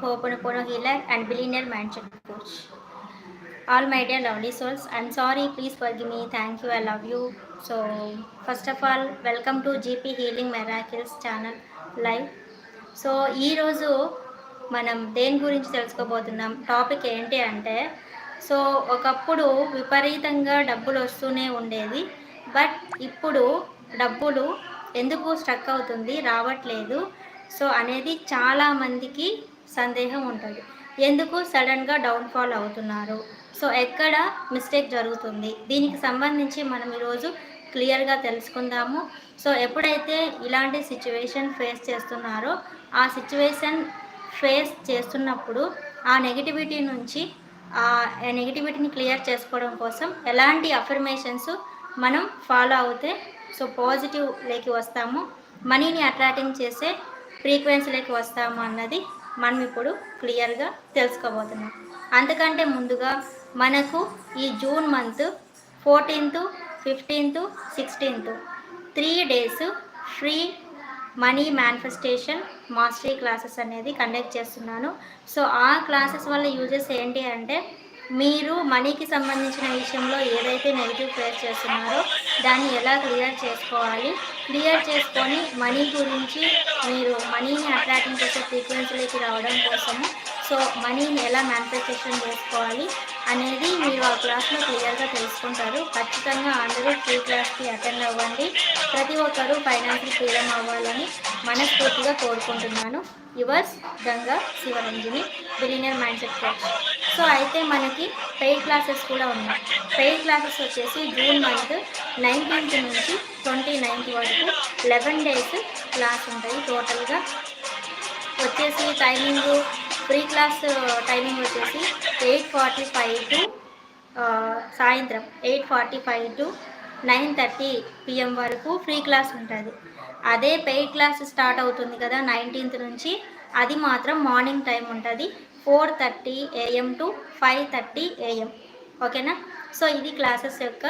Ho'oponopono healer and billionaire mansion coach. All my dear lovely souls, I'm sorry, please forgive me thank you I love you so first of all welcome to GP healing miracles channel live so ఈరోజు మనం దేని గురించి తెలుసుకోబోతున్నాం topic ఏంటి అంటే so ఒకప్పుడు విపరీతంగా డబ్బులు వస్తూనే ఉండేది బట్ ఇప్పుడు డబ్బులు ఎందుకు స్ట్రక్ అవుతుంది రావట్లేదు సో అనేది చాలామందికి సందేహం ఉంటుంది. ఎందుకు సడన్గా డౌన్ఫాల్ అవుతున్నారు? సో ఎక్కడ మిస్టేక్ జరుగుతుంది? దీనికి సంబంధించి మనం ఈరోజు క్లియర్గా తెలుసుకుందాము. సో ఎప్పుడైతే ఇలాంటి సిచ్యువేషన్ ఫేస్ చేస్తున్నారో ఆ సిచ్యువేషన్ ఫేస్ చేస్తున్నప్పుడు ఆ నెగిటివిటీ నుంచి ఆ నెగిటివిటీని క్లియర్ చేసుకోవడం కోసం ఎలాంటి అఫర్మేషన్స్ మనం ఫాలో అవుతే సో పాజిటివ్లోకి వస్తాము? మనీని అట్రాక్టింగ్ చేసే ఫ్రీక్వెన్సీలోకి వస్తాము అన్నది మనం ఇప్పుడు క్లియర్గా తెలుసుకోబోతున్నాం. అంతకంటే ముందుగా మనకు ఈ June month fourteenth fifteenth sixteenth three days free money manifestation mastery classes అనేది కండక్ట్ చేస్తున్నాను. సో ఆ క్లాసెస్ వల్ల యూజెస్ ఏంటి అంటే మీరు మనీకి సంబంధించిన విషయంలో ఏదైతే నెగిటివ్ ఫేస్ చేస్తున్నారో దాన్ని ఎలా క్లియర్ చేసుకోవాలి? క్లియర్ చేసుకొని మనీ గురించి మీరు మనీని అట్రాక్టింగ్ చేసే ఫ్రీక్వెన్సీలోకి రావడం కోసము. సో మనీని ఎలా మ్యానిఫెస్టేషన్ చేసుకోవాలి అనేది మీరు ఆ క్లాస్లో క్లియర్గా తెలుసుకుంటారు. ఖచ్చితంగా అందరూ ఫ్రీ క్లాస్కి అటెండ్ అవ్వండి. ప్రతి ఒక్కరూ ఫైనాన్షియల్ ఫ్రీడమ్ అవ్వాలని మనస్ఫూర్తిగా కోరుకుంటున్నాను. Yours Ganga Shivaranjani billionaire mindset coach so అయితే మనకి పెయిడ్ క్లాసెస్ కూడా ఉన్నాయి. పెయిడ్ క్లాసెస్ వచ్చేసి జూన్ మంత్ నైన్టీన్త్ నుంచి ట్వంటీ నైన్త్ వరకు లెవెన్ డేస్ క్లాస్ ఉంటాయి టోటల్గా వచ్చేసి టైమింగ్ ఫ్రీ క్లాస్ టైమింగ్ వచ్చేసి ఎయిట్ ఫార్టీ ఫైవ్ టు సాయంత్రం eight forty five to nine thirty PM వరకు ఫ్రీ క్లాస్ ఉంటుంది. అదే పెయిడ్ క్లాస్ స్టార్ట్ అవుతుంది కదా నైన్టీన్త్ నుంచి అది మాత్రం మార్నింగ్ టైం ఉంటుంది. Four thirty AM to five thirty AM. ఓకేనా? సో ఇది క్లాసెస్ యొక్క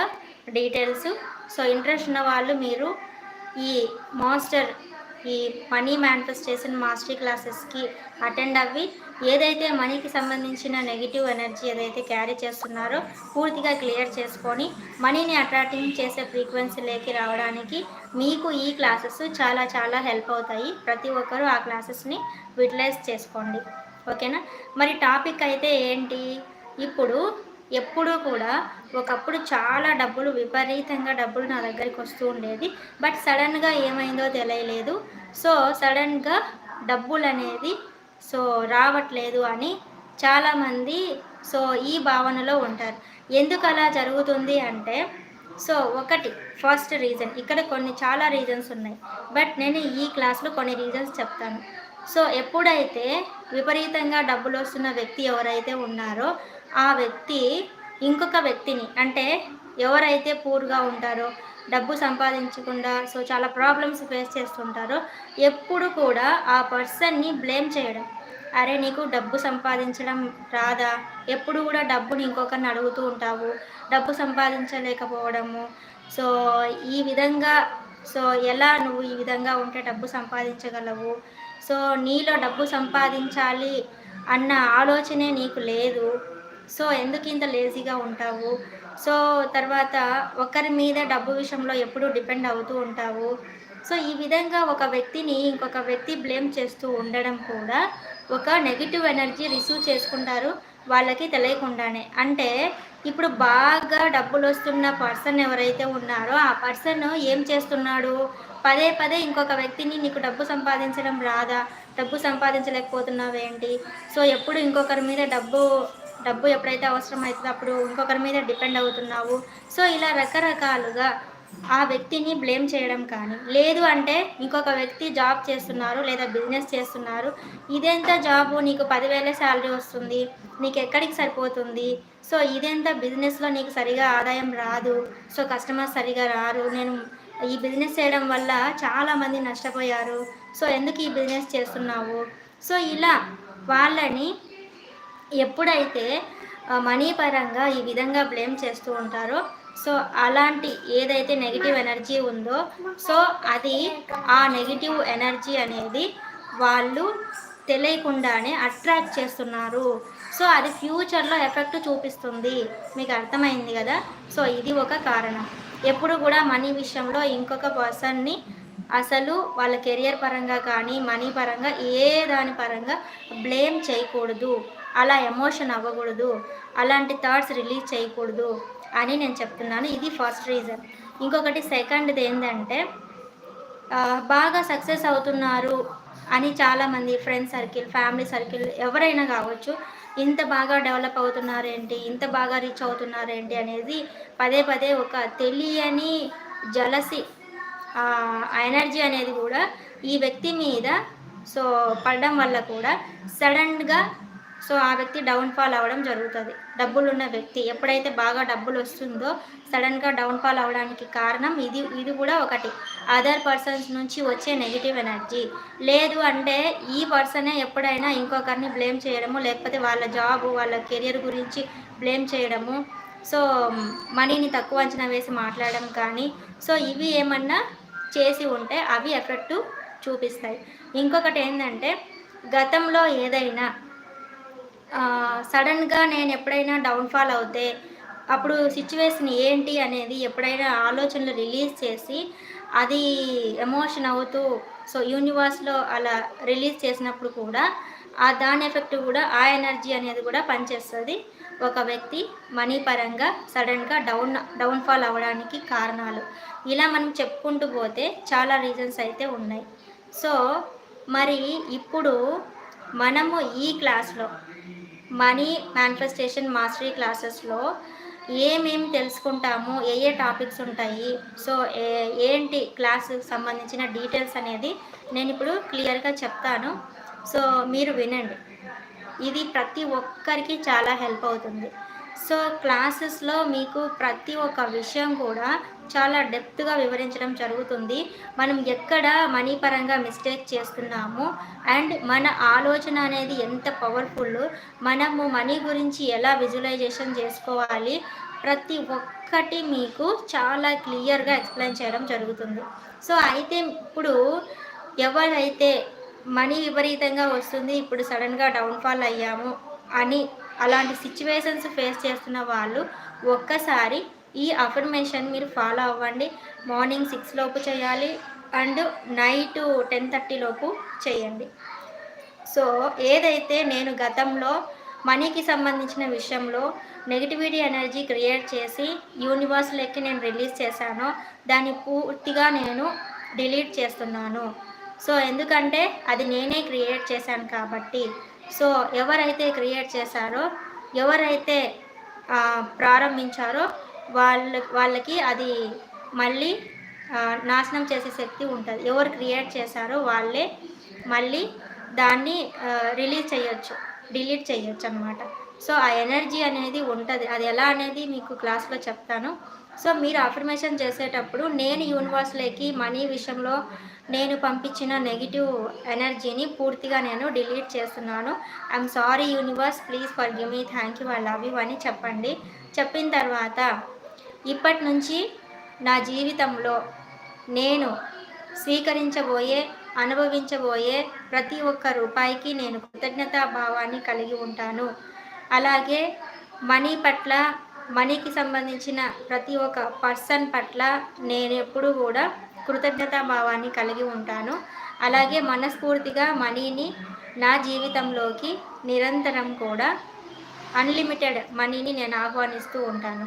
డీటెయిల్స్. సో ఇంట్రెస్ట్ ఉన్న వాళ్ళు మీరు ఈ మాస్టర్ ఈ మనీ మేనిఫెస్టేషన్ మాస్టర్ క్లాసెస్కి అటెండ్ అవ్వి ఏదైతే మనీకి సంబంధించిన నెగిటివ్ ఎనర్జీ ఏదైతే క్యారీ చేస్తున్నారో పూర్తిగా క్లియర్ చేసుకొని మనీని అట్రాక్టింగ్ చేసే ఫ్రీక్వెన్సీలోకి రావడానికి మీకు ఈ క్లాసెస్ చాలా చాలా హెల్ప్ అవుతాయి. ప్రతి ఒక్కరూ ఆ క్లాసెస్ని యూటిలైజ్ చేసుకోండి. ఓకేనా? మరి టాపిక్ అయితే ఏంటి? ఇప్పుడు ఎప్పుడూ కూడా ఒకప్పుడు చాలా డబ్బులు విపరీతంగా డబ్బులు నా దగ్గరికి వస్తూ ఉండేది. బట్ సడన్గా ఏమైందో తెలియలేదు. సో సడన్గా డబ్బులు అనేది సో రావట్లేదు అని చాలామంది సో ఈ భావనలో ఉంటారు. ఎందుకు అలా జరుగుతుంది అంటే సో ఒకటి ఫస్ట్ రీజన్. ఇక్కడ కొన్ని చాలా రీజన్స్ ఉన్నాయి. బట్ నేను ఈ క్లాస్లో కొన్ని రీజన్స్ చెప్తాను. సో ఎప్పుడైతే విపరీతంగా డబ్బులు వస్తున్న వ్యక్తి ఎవరైతే ఉన్నారో ఆ వ్యక్తి ఇంకొక వ్యక్తిని అంటే ఎవరైతే పూర్గా ఉంటారో డబ్బు సంపాదించకుండా సో చాలా ప్రాబ్లమ్స్ ఫేస్ చేస్తుంటారో ఎప్పుడు కూడా ఆ పర్సన్ని బ్లేమ్ చేయడం. అరే నీకు డబ్బు సంపాదించడం రాదా? ఎప్పుడు కూడా డబ్బుని ఇంకొకరిని అడుగుతూ ఉంటావు. డబ్బు సంపాదించలేకపోవడము. సో ఈ విధంగా సో ఎలా నువ్వు ఈ విధంగా ఉంటే డబ్బు సంపాదించగలవు? సో నీలో డబ్బు సంపాదించాలి అన్న ఆలోచనే నీకు లేదు. సో ఎందుకు ఇంత లేజీగా ఉంటావు? సో తర్వాత ఒకరి మీద డబ్బు విషయంలో ఎప్పుడూ డిపెండ్ అవుతూ ఉంటావు. సో ఈ విధంగా ఒక వ్యక్తిని ఇంకొక వ్యక్తి బ్లేమ్ చేస్తూ ఉండడం కూడా ఒక నెగిటివ్ ఎనర్జీ రిసీవ్ చేసుకుంటారు వాళ్ళకి తెలియకుండానే. అంటే ఇప్పుడు బాగా డబ్బులు వస్తున్న పర్సన్ ఎవరైతే ఉన్నారో ఆ పర్సన్ ఏం చేస్తున్నాడు? పదే పదే ఇంకొక వ్యక్తిని నీకు డబ్బు సంపాదించడం రాదా? డబ్బు సంపాదించలేకపోతున్నావేంటి? సో ఎప్పుడు ఇంకొకరి మీద డబ్బు డబ్బు ఎప్పుడైతే అవసరం అవుతుందో అప్పుడు ఇంకొకరి మీద డిపెండ్ అవుతున్నావు. సో ఇలా రకరకాలుగా ఆ వ్యక్తిని బ్లేమ్ చేయడం కానీ లేదు అంటే ఇంకొక వ్యక్తి జాబ్ చేస్తున్నారు లేదా బిజినెస్ చేస్తున్నారు ఇదెంత జాబు నీకు పదివేల శాలరీ వస్తుంది నీకు ఎక్కడికి సరిపోతుంది? సో ఇదెంత బిజినెస్లో నీకు సరిగా ఆదాయం రాదు? సో కస్టమర్స్ సరిగా రారు. నేను ఈ బిజినెస్ చేయడం వల్ల చాలామంది నష్టపోయారు. సో ఎందుకు ఈ బిజినెస్ చేస్తున్నావు? సో ఇలా వాళ్ళని ఎప్పుడైతే మనీ పరంగా ఈ విధంగా బ్లేమ్ చేస్తూ ఉంటారో సో అలాంటి ఏదైతే నెగిటివ్ ఎనర్జీ ఉందో సో అది ఆ నెగిటివ్ ఎనర్జీ అనేది వాళ్ళు తెలియకుండానే అట్రాక్ట్ చేస్తున్నారు. సో అది ఫ్యూచర్లో ఎఫెక్ట్ చూపిస్తుంది. మీకు అర్థమైంది కదా? సో ఇది ఒక కారణం. ఎప్పుడు కూడా మనీ విషయంలో ఇంకొక పర్సన్ని అసలు వాళ్ళ కెరియర్ పరంగా కానీ మనీ పరంగా ఏ దాని పరంగా బ్లేమ్ చేయకూడదు. అలా ఎమోషన్ అవ్వకూడదు. అలాంటి థాట్స్ రిలీజ్ చేయకూడదు అని నేను చెప్తున్నాను. ఇది ఫస్ట్ రీజన్. ఇంకొకటి సెకండ్ది ఏంటంటే బాగా సక్సెస్ అవుతున్నారు అని చాలామంది ఫ్రెండ్స్ సర్కిల్ ఫ్యామిలీ సర్కిల్ ఎవరైనా కావచ్చు ఇంత బాగా డెవలప్ అవుతున్నారేంటి ఇంత బాగా రీచ్ అవుతున్నారేంటి అనేది పదే పదే ఒక తెలియని జలసి ఎనర్జీ అనేది కూడా ఈ వ్యక్తి మీద సో పడడం వల్ల కూడా సడన్గా సో ఆ వ్యక్తి డౌన్ఫాల్ అవ్వడం జరుగుతుంది. డబ్బులు ఉన్న వ్యక్తి ఎప్పుడైతే బాగా డబ్బులు వస్తుందో సడన్గా డౌన్ఫాల్ అవ్వడానికి కారణం ఇది ఇది కూడా ఒకటి. అదర్ పర్సన్స్ నుంచి వచ్చే నెగిటివ్ ఎనర్జీ. లేదు అంటే ఈ పర్సనే ఎప్పుడైనా ఇంకొకరిని బ్లేమ్ చేయడము లేకపోతే వాళ్ళ జాబ్ వాళ్ళ కెరియర్ గురించి బ్లేమ్ చేయడము సో మనీని తక్కువ అంచనా వేసి మాట్లాడడం కానీ సో ఇవి ఏమన్నా చేసి ఉంటే అవి ఎఫెక్ట్ చూపిస్తాయి. ఇంకొకటి ఏంటంటే గతంలో ఏదైనా సడన్గా నేను ఎప్పుడైనా డౌన్ఫాల్ అవుతే అప్పుడు సిచ్యువేషన్ ఏంటి అనేది ఎప్పుడైనా ఆలోచనలు రిలీజ్ చేసి అది ఎమోషన్ అవుతూ సో యూనివర్స్లో అలా రిలీజ్ చేసినప్పుడు కూడా ఆ దాని ఎఫెక్ట్ కూడా ఆ ఎనర్జీ అనేది కూడా పనిచేస్తుంది. ఒక వ్యక్తి మనీ పరంగా సడన్గా డౌన్ డౌన్ఫాల్ అవ్వడానికి కారణాలు. ఇలా మనం చెప్పుకుంటూ పోతే చాలా రీజన్స్ అయితే ఉన్నాయి. సో మరి ఇప్పుడు మనము ఈ క్లాస్లో మనీ మేనిఫెస్టేషన్ మాస్టరీ క్లాసెస్లో ఏమేమి తెలుసుకుంటాము ఏ ఏ టాపిక్స్ ఉంటాయి సో ఏంటి క్లాస్కి సంబంధించిన డీటెయిల్స్ అనేది నేను ఇప్పుడు క్లియర్గా చెప్తాను. సో మీరు వినండి. ఇది ప్రతి ఒక్కరికి చాలా హెల్ప్ అవుతుంది. సో క్లాసెస్లో మీకు ప్రతి ఒక్క విషయం కూడా చాలా డెప్త్గా వివరించడం జరుగుతుంది. మనం ఎక్కడ మనీ పరంగా మిస్టేక్ చేస్తున్నాము అండ్ మన ఆలోచన అనేది ఎంత పవర్ఫుల్ మనము మనీ గురించి ఎలా విజువలైజేషన్ చేసుకోవాలి ప్రతి ఒక్కటి మీకు చాలా క్లియర్గా ఎక్స్ప్లెయిన్ చేయడం జరుగుతుంది. సో అయితే ఇప్పుడు ఎవరైతే మనీ విపరీతంగా వస్తుంది. ఇప్పుడు సడన్గా డౌన్ఫాల్ అయ్యాము అని అలాంటి సిచ్యువేషన్స్ ఫేస్ చేస్తున్న వాళ్ళు ఒక్కసారి ఈ అఫర్మేషన్ మీరు ఫాలో అవ్వండి. మార్నింగ్ సిక్స్ లోపు చేయాలి అండ్ నైట్ టెన్ థర్టీ లోపు చేయండి. సో ఏదైతే నేను గతంలో మనీకి సంబంధించిన విషయంలో నెగిటివిటీ ఎనర్జీ క్రియేట్ చేసి యూనివర్స్లోకి నేను రిలీజ్ చేశానో దాన్ని పూర్తిగా నేను డిలీట్ చేస్తున్నాను. సో ఎందుకంటే అది నేనే క్రియేట్ చేశాను కాబట్టి. సో ఎవరైతే క్రియేట్ చేశారో ఎవరైతే ప్రారంభించారో వాళ్ళ వాళ్ళకి అది మళ్ళీ నాశనం చేసే శక్తి ఉంటుంది. ఎవరు క్రియేట్ చేశారో వాళ్ళే మళ్ళీ దాన్ని రిలీజ్ చేయొచ్చు డిలీట్ చేయొచ్చు అనమాట సో ఆ ఎనర్జీ అనేది ఉంటుంది. అది ఎలా అనేది మీకు క్లాస్లో చెప్తాను. సో మీరు అఫర్మేషన్ చేసేటప్పుడు నేను యూనివర్స్లోకి మనీ విషయంలో నేను పంపించిన నెగిటివ్ ఎనర్జీని పూర్తిగా నేను డిలీట్ చేస్తున్నాను. I'm sorry universe please forgive me thank you I love you అని చెప్పండి. చెప్పిన తర్వాత ఇప్పటి నుంచి నా జీవితంలో నేను స్వీకరించబోయే అనుభవించబోయే ప్రతి ఒక్క రూపాయికి నేను కృతజ్ఞతా భావాన్ని కలిగి ఉంటాను. అలాగే మనీ పట్ల మనీకి సంబంధించిన ప్రతి ఒక్క పర్సన్ పట్ల నేను ఎప్పుడు కూడా కృతజ్ఞతా భావాన్ని కలిగి ఉంటాను. అలాగే మనస్ఫూర్తిగా మనీని నా జీవితంలోకి నిరంతరం కూడా అన్లిమిటెడ్ మనీని నేను ఆహ్వానిస్తూ ఉంటాను.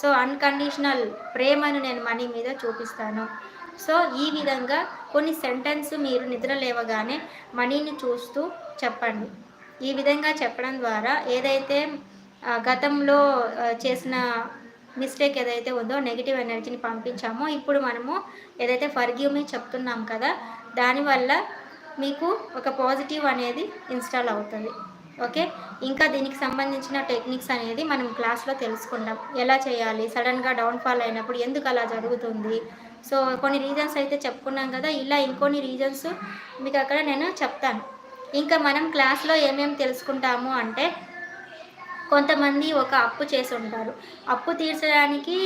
సో అన్కండిషనల్ ప్రేమను నేను మనీ మీద చూపిస్తాను. సో ఈ విధంగా కొన్ని సెంటెన్స్ మీరు నిద్ర లేవగానే మనీని చూస్తూ చెప్పండి. ఈ విధంగా చెప్పడం ద్వారా ఏదైతే గతంలో చేసిన మిస్టేక్ ఏదైతే ఉందో నెగిటివ్ ఎనర్జీని పంపించామో ఇప్పుడు మనము ఏదైతే ఫర్గ్యూవ్ మీ చెప్తున్నాం కదా దానివల్ల మీకు ఒక పాజిటివ్ అనేది ఇన్స్టాల్ అవుతుంది. ఓకే? ఇంకా దీనికి సంబంధించిన టెక్నిక్స్ అనేది మనం క్లాస్లో తెలుసుకుందాం. ఎలా చేయాలి? సడన్గా డౌన్ఫాల్ అయినప్పుడు ఎందుకు అలా జరుగుతుంది? సో కొన్ని రీజన్స్ అయితే చెప్పుకున్నాం కదా ఇలా ఇంకొన్ని రీజన్స్ మీకు అక్కడ నేను చెప్తాను. ఇంకా మనం క్లాస్లో ఏమేమి తెలుసుకుంటాము అంటే కొంతమంది ఒక అప్పు చేసి ఉంటారు అప్పు తీర్చడానికి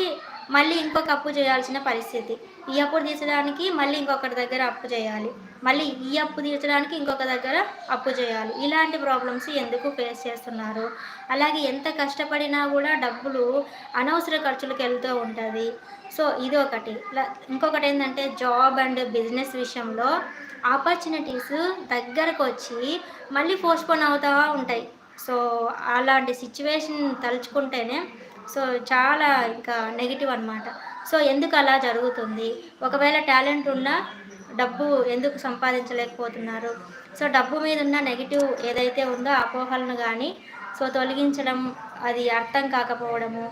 మళ్ళీ ఇంకొక అప్పు చేయాల్సిన పరిస్థితి. ఈ అప్పు తీర్చడానికి మళ్ళీ ఇంకొకటి దగ్గర అప్పు చేయాలి. మళ్ళీ ఈ అప్పు తీర్చడానికి ఇంకొక దగ్గర అప్పు చేయాలి. ఇలాంటి ప్రాబ్లమ్స్ ఎందుకు ఫేస్ చేస్తున్నారు? అలాగే ఎంత కష్టపడినా కూడా డబ్బులు అనవసర ఖర్చులకు వెళ్తూ ఉంటుంది. సో ఇది ఒకటి. ఇంకొకటి ఏంటంటే జాబ్ అండ్ బిజినెస్ విషయంలో ఆపర్చునిటీస్ దగ్గరకు వచ్చి మళ్ళీ పోస్ట్పోన్ అవుతూ ఉంటాయి. సో అలాంటి సిచ్యువేషన్ తలుచుకుంటేనే సో చాలా ఇంకా నెగిటివ్ అనమాట సో ఎందుకు అలా జరుగుతుంది? ఒకవేళ టాలెంట్ ఉన్నా డబ్బు ఎందుకు సంపాదించలేకపోతున్నారు? సో డబ్బు మీద ఉన్న నెగిటివ్ ఏదైతే ఉందో అపోహలను కానీ సో తొలగించడం అది అర్థం కాకపోవడము.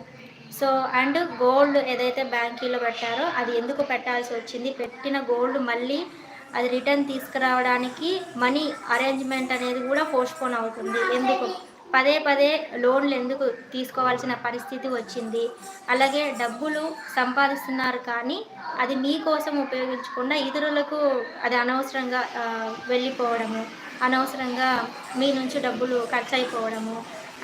సో అండ్ గోల్డ్ ఏదైతే బ్యాంకీలో పెట్టారో అది ఎందుకు పెట్టాల్సి వచ్చింది? పెట్టిన గోల్డ్ మళ్ళీ అది రిటర్న్ తీసుకురావడానికి మనీ అరేంజ్మెంట్ అనేది కూడా పోస్ట్పోన్ అవుతుంది. ఎందుకు? పదే పదే లోన్లు ఎందుకు తీసుకోవాల్సిన పరిస్థితి వచ్చింది. అలాగే డబ్బులు సంపాదిస్తున్నారు కానీ అది మీకోసం ఉపయోగించకుండా ఇతరులకు అది అనవసరంగా వెళ్ళిపోవడము అనవసరంగా మీ నుంచి డబ్బులు ఖర్చు అయిపోవడము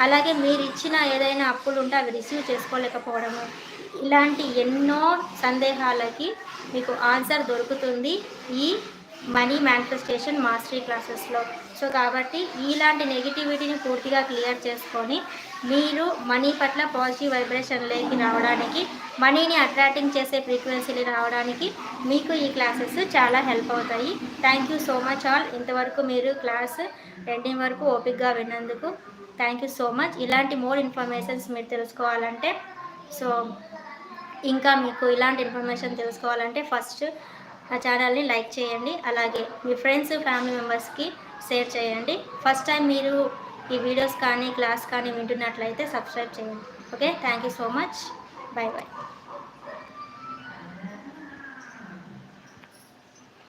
అలాగే మీరు ఇచ్చిన ఏదైనా అప్పులు ఉంటే అవి రిసీవ్ చేసుకోలేకపోవడము ఇలాంటి ఎన్నో సందేహాలకి మీకు ఆన్సర్ దొరుకుతుంది. ఈ మనీ మేనిఫెస్టేషన్ మాస్టరీ క్లాసెస్లో సో కాబట్టి ఇలాంటి నెగిటివిటీని పూర్తిగా క్లియర్ చేసుకొని మీరు మనీ పట్ల పాజిటివ్ వైబ్రేషన్లోకి రావడానికి మనీని అట్రాక్టింగ్ చేసే ఫ్రీక్వెన్సీలు రావడానికి మీకు ఈ క్లాసెస్ చాలా హెల్ప్ అవుతాయి. Thank you so much all ఇంతవరకు మీరు క్లాస్ ఎండింగ్ వరకు ఓపిక్గా విన్నందుకు థ్యాంక్ యూ సో మచ్ ఇలాంటి మోర్ ఇన్ఫర్మేషన్స్ మీరు తెలుసుకోవాలంటే సో ఇంకా మీకు ఇలాంటి ఇన్ఫర్మేషన్ తెలుసుకోవాలంటే ఫస్ట్ నా ఛానల్ని లైక్ చేయండి అలాగే మీ ఫ్రెండ్స్ ఫ్యామిలీ మెంబర్స్కి షేర్ చేయండి. ఫస్ట్ టైం మీరు ఈ వీడియోస్ కానీ క్లాస్ కానీ వింటున్నట్లయితే సబ్స్క్రైబ్ చేయండి. Okay? Thank you so much. Bye bye